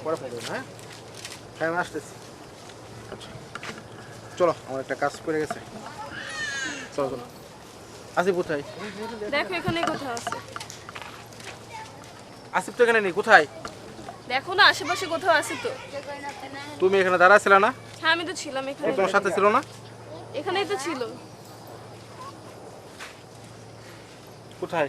Phone হ্যাঁ হ্যাঁ? আমি আসতেছি। আচ্ছা চলো আমার একটা কাজ করে গেছে। চলো চলো। আসিফ কোথায়? দেখো এখানে কোথাও আছে। আসিফ তো এখানে নেই কোথায়? দেখো না আশেপাশে কোথাও আছে তো। তুমি এখানে দাঁড়া ছিল না? হ্যাঁ আমি তো ছিলাম এখানে। তোমার সাথে ছিল না? এখানেই তো ছিল। কোথায়?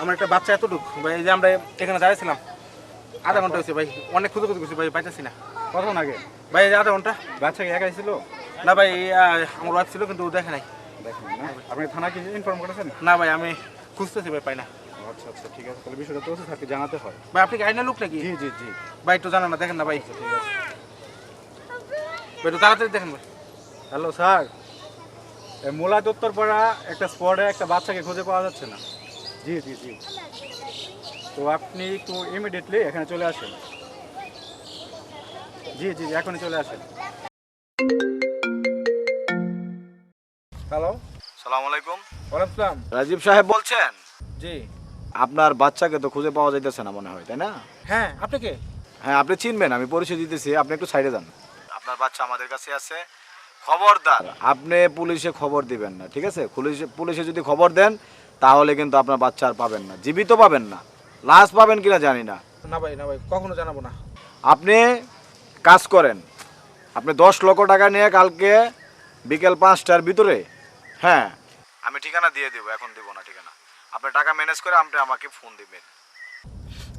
আমার একটা বাচ্চা এতটুক ভাই এই যে আমরা এখানে দাঁড়িয়েছিলাম আধা ঘণ্টা হয়েছে ভাই অনেক খুঁজে খুঁজে করছি ভাই পাইতেছি না। কতক্ষণ আগে? ভাই এই যে আধা ঘণ্টা। বাচ্চা কি একাই ছিল? না ভাই আমার ওয়াইফ ছিল কিন্তু দেখে নাই। আপনি থানা কি ইনফর্ম করেছেন না ভাই আমি খুঁজতেছি ভাই পাই না। আচ্ছা আচ্ছা ঠিক আছে তাহলে বিষয়টা তো জানাতে হয়। ভাই আপনি কি লোক নাকি? জি জি জি। ভাই একটু জানান না দেখেন না ভাই। ঠিক আছে। ভাই একটু তাড়াতাড়ি দেখেন ভাই। Hello sir. মোলা দত্তরপাড়া একটা স্পটে একটা বাচ্চাকে খুঁজে পাওয়া যাচ্ছে না। জি জি জি। তো আপনি একটু ইমিডিয়েটলি এখানে চলে আসেন। জি জি এখনই চলে আসেন। হ্যালো সালাম আলাইকুম। ওয়ালাইকুম রাজীব সাহেব বলছেন? জি। আপনার বাচ্চাকে তো খুঁজে পাওয়া যাইতেছে না মনে হয় তাই না? হ্যাঁ আপনি কে? হ্যাঁ আপনি চিনবেন আমি পরিচয় দিতেছি আপনি একটু সাইডে যান। আপনার বাচ্চা আমাদের কাছে আছে। খবরদার। আপনি পুলিশে খবর দিবেন না ঠিক আছে? পুলিশে পুলিশে যদি খবর দেন তাহলে কিন্তু আপনার বাচ্চা আর পাবেন না জীবিত পাবেন না লাশ পাবেন কিনা জানি না। না ভাই না ভাই কখনো জানাব না। আপনি কাজ করেন আপনি দশ লক্ষ টাকা নিয়ে কালকে বিকেল পাঁচটার ভিতরে হ্যাঁ আমি ঠিকানা দিয়ে দেবো এখন দিব না ঠিকানা। আপনি টাকা ম্যানেজ করে আপনি আমাকে ফোন দিবেন।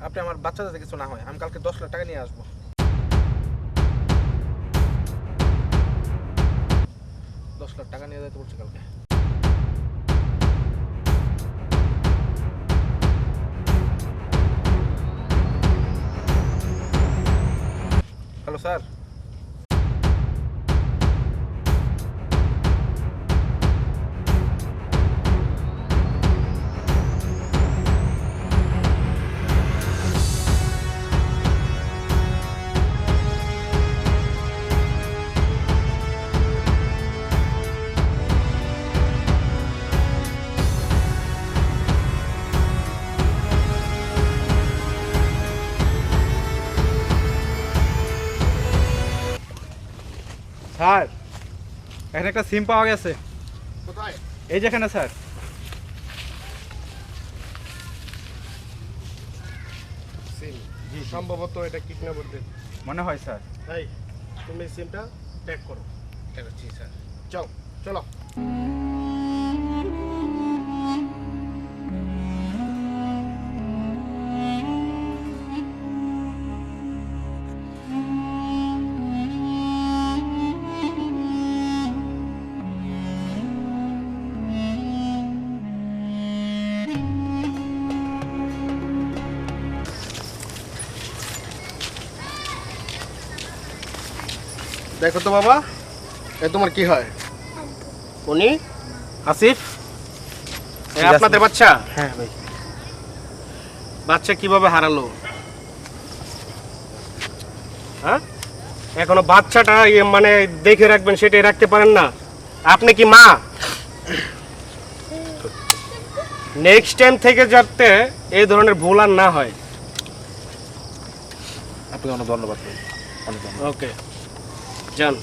আপনি আমার বাচ্চা যাতে কিছু না হয় আমি কালকে দশ লাখ টাকা নিয়ে আসব। দশ লাখ টাকা নিয়ে যেতে বলছি কালকে। হ্যালো স্যার এখানে একটা সিম পাওয়া গেছে। কোথায়? এই যেখানে স্যার। সিম সম্ভবত এটা কিডন্যাপারদের মনে হয় স্যার। তাই তুমি সিমটা ট্যাগ করো। ঠিক আছে স্যার। চল চলো। দেখো তো বাবা এ তোমার কি হয়? উনি? আসিফ? এ আপনাদের বাচ্চা? হ্যাঁ ভাই। বাচ্চা কীভাবে হারালো? হ্যাঁ? এখনও বাচ্চাটা ইয়ে মানে দেখে রাখবেন সেটাই রাখতে পারেন না। আপনি কি মা? নেক্সট টাইম থেকে যাতে এই ধরনের ভুল আর না হয়। আপনাকে অনেক ধন্যবাদ অনেক ধন্যবাদ। ওকে যান